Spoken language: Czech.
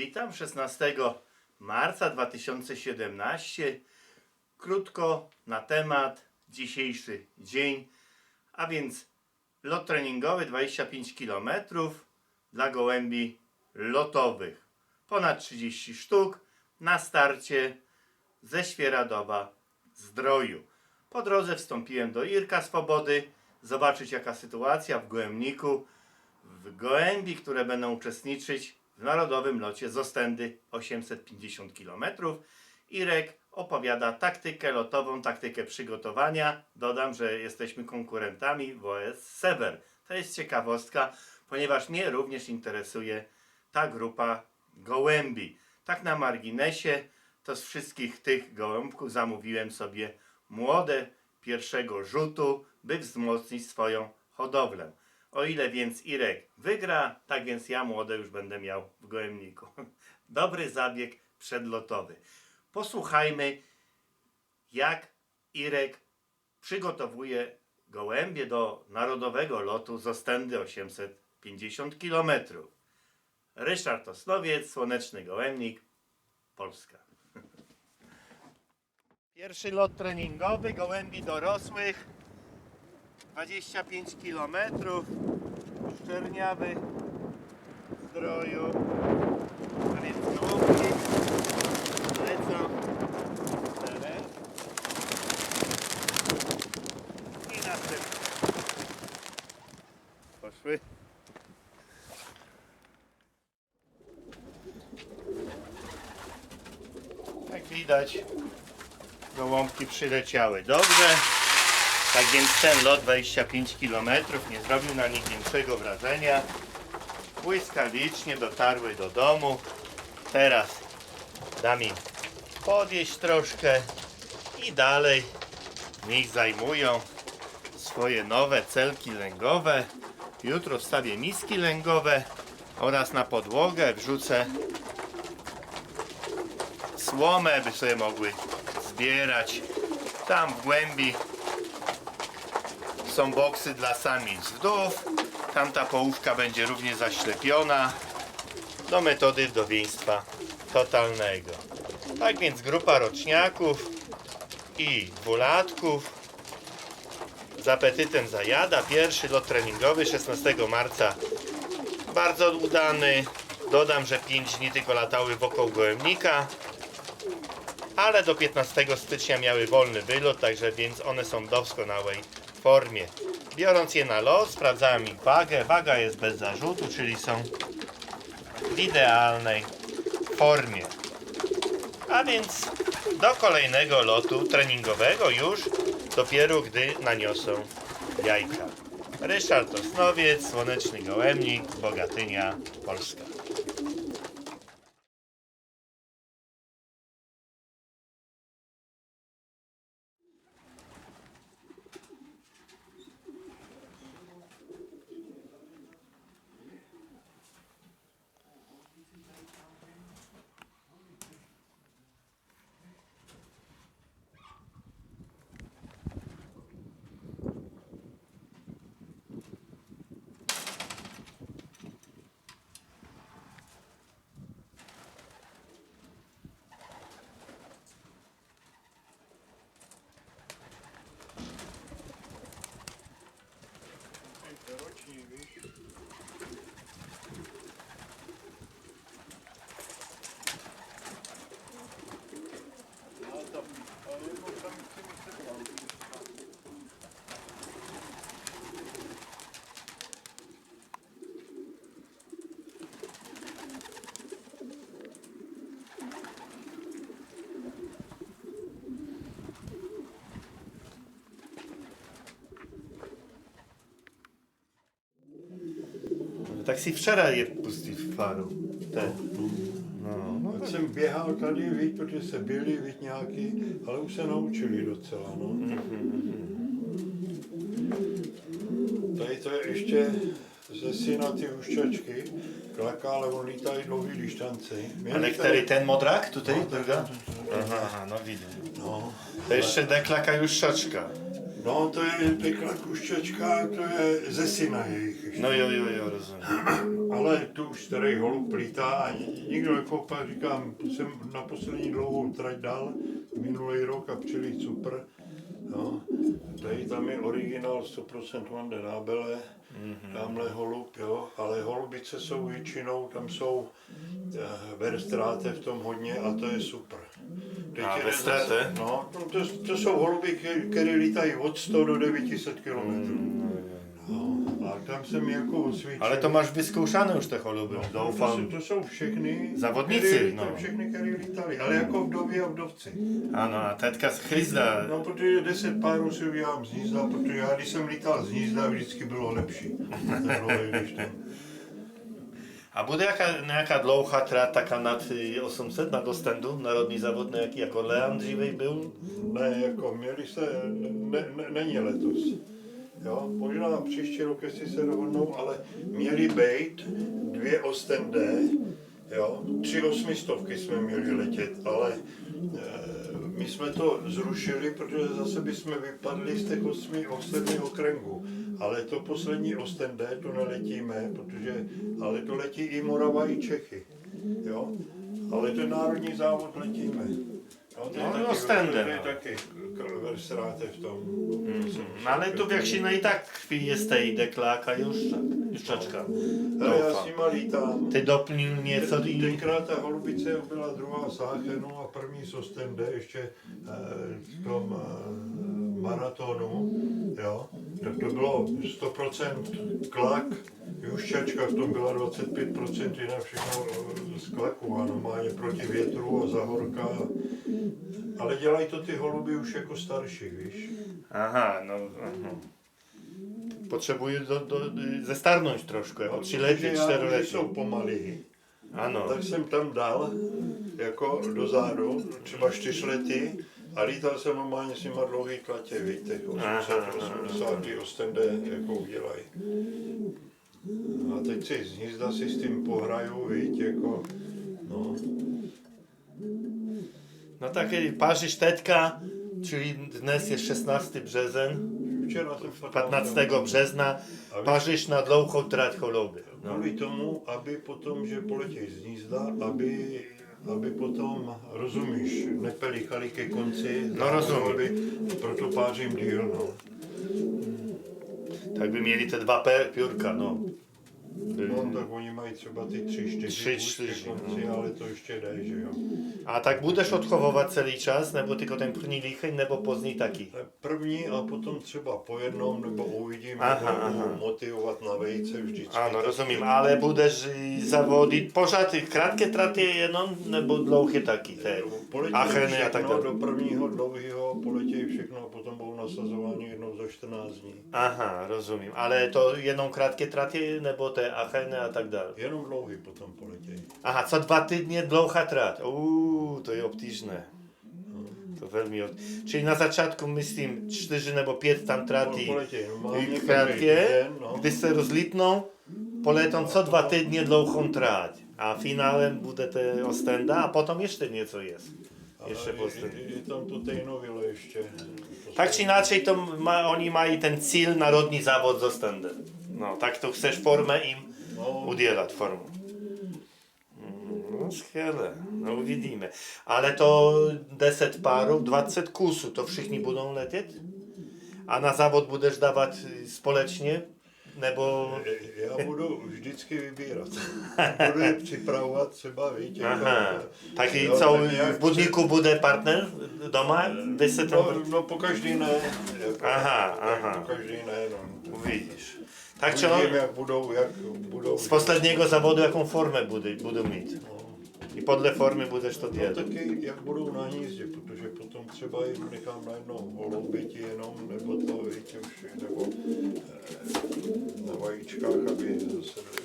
Witam 16 marca 2017. Krótko na temat dzisiejszy dzień, a więc lot treningowy 25 km dla gołębi lotowych. Ponad 30 sztuk na starcie ze Świeradowa Zdroju. Po drodze wstąpiłem do Irka Swobody, zobaczyć jaka sytuacja w Gołębniku, w gołębi, które będą uczestniczyć w narodowym locie z Ostędy 850 km. Irek opowiada taktykę lotową, taktykę przygotowania. Dodam, że jesteśmy konkurentami WS Sever. To jest ciekawostka, ponieważ mnie również interesuje ta grupa gołębi. Tak na marginesie, to z wszystkich tych gołąbków zamówiłem sobie młode pierwszego rzutu, by wzmocnić swoją hodowlę. O ile więc Irek wygra, tak więc ja młode już będę miał w gołębniku. Dobry zabieg przedlotowy. Posłuchajmy, jak Irek przygotowuje gołębie do narodowego lotu z Ostędy 850 km. Ryszard Osnowiec, Słoneczny Gołębnik, Polska. Pierwszy lot treningowy gołębi dorosłych 25 km szczerniawy zdroju. A więc gołąbki lecą. Teraz i następne poszły. Jak widać gołąbki przyleciały. Dobrze tak więc ten lot 25 km nie zrobił na nich większego wrażenia. Błyskawicznie dotarły do domu. Teraz dam im podjeść troszkę i dalej niech zajmują swoje nowe celki lęgowe. Jutro wstawię miski lęgowe oraz na podłogę wrzucę słomę, by sobie mogły zbierać. Tam w głębi są boksy dla samic wdów. Tamta połówka będzie również zaślepiona do metody wdowieństwa totalnego. Tak więc grupa roczniaków i dwulatków z apetytem zajada. Pierwszy lot treningowy 16 marca bardzo udany. Dodam, że 5 dni tylko latały wokół gołębnika ale do 15 stycznia miały wolny wylot, także więc one są doskonałej formie. Biorąc je na los, sprawdzałem ich wagę. Waga jest bez zarzutu, czyli są w idealnej formie. A więc do kolejnego lotu treningowego już dopiero gdy naniosą jajka. Ryszard Osnowiec, Słoneczny Gołębnik, Bogatynia, Polska. Tak si včera je pustí v faru. Te. No, no Tak jsem běhal tady, víc, protože se byli, víc nějaký, ale už se naučili docela, no. Tady to je ještě ze syna ty huščačky, klaká, ale on lítá i dlouhý distanci. Mě ale který ten modrak tutaj, No, druga? Aha, aha, no widzę. No, To jeszcze deklaka już szaczka. No to je pěkná kušťačka, to je ze syna jejich ještě. No jo, jo, jo, rozumím. Ale tu už starý holub plítá a nikdo nekoupá, říkám, jsem na poslední dlouhou trať dal, minulý rok a přijeli super. No, tady tam je originál 100% Van der Nabele, mm-hmm. tamhle holub, jo, ale holubice jsou většinou, tam jsou eh, verstráte v tom hodně a to je super. A verstráte? zase- No, to, to, to jsou holuby, které lítají od 100 do 900 km. No, a tam jsem jako osvědčil. Ale to máš vyzkoušané už te choluby, To, jsou, doufám. to jsou všechny Závodníci, který, no. to všechny, které lítali, ale jako vdovy a vdovci. Ano, a teďka z Chryzda. No, protože deset párů si udělám z hnízda, protože já, když jsem lítal z hnízda, vždycky bylo lepší. Tenhle, když tam. A bude jaká, nějaká dlouhá trať, taká nad y, 800, nad Ostendu, národní závod nějaký, jako Leon dříve byl? Ne, jako měli se, ne, ne, není letos. Jo, možná příští rok, jestli se dohodnou, ale měly být dvě Ostende, jo, tři osmistovky jsme měli letět, ale e, my jsme to zrušili, protože zase bychom vypadli z těch osmi ostatní okrengů. Ale to poslední Ostende, to neletíme, protože, ale to letí i Morava, i Čechy. Jo? Ale ten národní závod letíme. To je No, taky, Ostende, to je no. taky Verseráte v tom. No ale tu většina i tak jistej dekláka już, juščačka. Ale já s nima lítám. Ty doplnil něco i... Tenkrát ta holubice byla druhá z Aachenu a první z Ostende ještě eh, v tom eh, maratonu, jo. Tak to bylo 100% klak, juščačka v tom byla 25%, jinak všechno z klaku a normálně proti větru a zahorka. Ale dělají to ty holuby už jako starší, víš. Aha, no... Aha. Potřebuji do, do, zestarnąć trošku, jako Protože já, že čtyřletí. jsou pomalí. Ano. tak jsem tam dal jako dozadu, třeba čtyřletý, a lítal jsem normálně s nima dlouhý klatě, víte, jako 80, 80 ostende jako udělají. A teď si z hnízda si s tím pohraju, víc, jako, no, No tak i Paříž teďka, czyli dnes je 16 březen, včera jsem 15 března, Paříž na dlouhou trať choluby. No. Kvůli tomu, aby potom, že poletěj z hnízda, aby, aby potom, rozumíš, nepelichali ke konci, No, rozumím. aby, proto pářím díl, no. Tak by měli te dva piórka, no. No, tak oni mají třeba ty tři, čtyři, Tři, čtyři, konci, ale to ještě jde, že jo. A tak budeš odchowovat celý čas, nebo tylko ten první lícheň, nebo pozdní taky? První a potom třeba po jednom, nebo uvidíme, Aha, nebo aha. motivovat na vejce vždycky. Ano, rozumím, ale budeš i zawodić pořád krátké traty jenom, nebo dlouhé taky? Te Poletějí Acheny a tak všechno dále. do prvního dlouhého, poletějí všechno a potom budou nasazováni jednou za 14 dní. Aha, rozumím. Ale to jenom krátké traty, nebo te Acheny a tak dále? Jenom dlouhý potom poletějí. Aha, co dva týdny dlouhá trať. Uuu, to je obtížné. To velmi obtížné. Czyli na začátku, myslím, čtyři nebo pět tam normálně, i každý krátké, no. kdy se rozlítnou, poletom co dva týdny dlouhou trať. A finálem bude te Ostenda a potom ještě něco jest. Ještě A je, pozdě. je, je tam to Tejnovilo ještě. Tak czy inaczej, to ma, oni mają ten cel narodni zawód z Ostendem. No, tak to chcesz formę im No, udzielać formę. Mm, No, skvěle, no uvidíme. Ale to 10 parów, 20 kusów, to wszyscy będą lecieć? A na zawód budeš dawać y, spolecznie? Nebo... Já budu vždycky vybírat. Budu je připravovat třeba, víte. Aha, tak i jo, co, v budníku bude partner doma? 10 No, no po každý ne. Jako, Aha, aha. Po každý ne, no. Uvidíš. Tak čo? Uvidím, jak budou, jak budou. Z posledniego zawodu jaką formę budy, budu mít. No, I podle formy budeš to no dělat. taky, jak budou na hnízdě, protože potom třeba jim nechám najednou holoubit jenom, nebo to, víte, už, nebo Chicago Cubs games.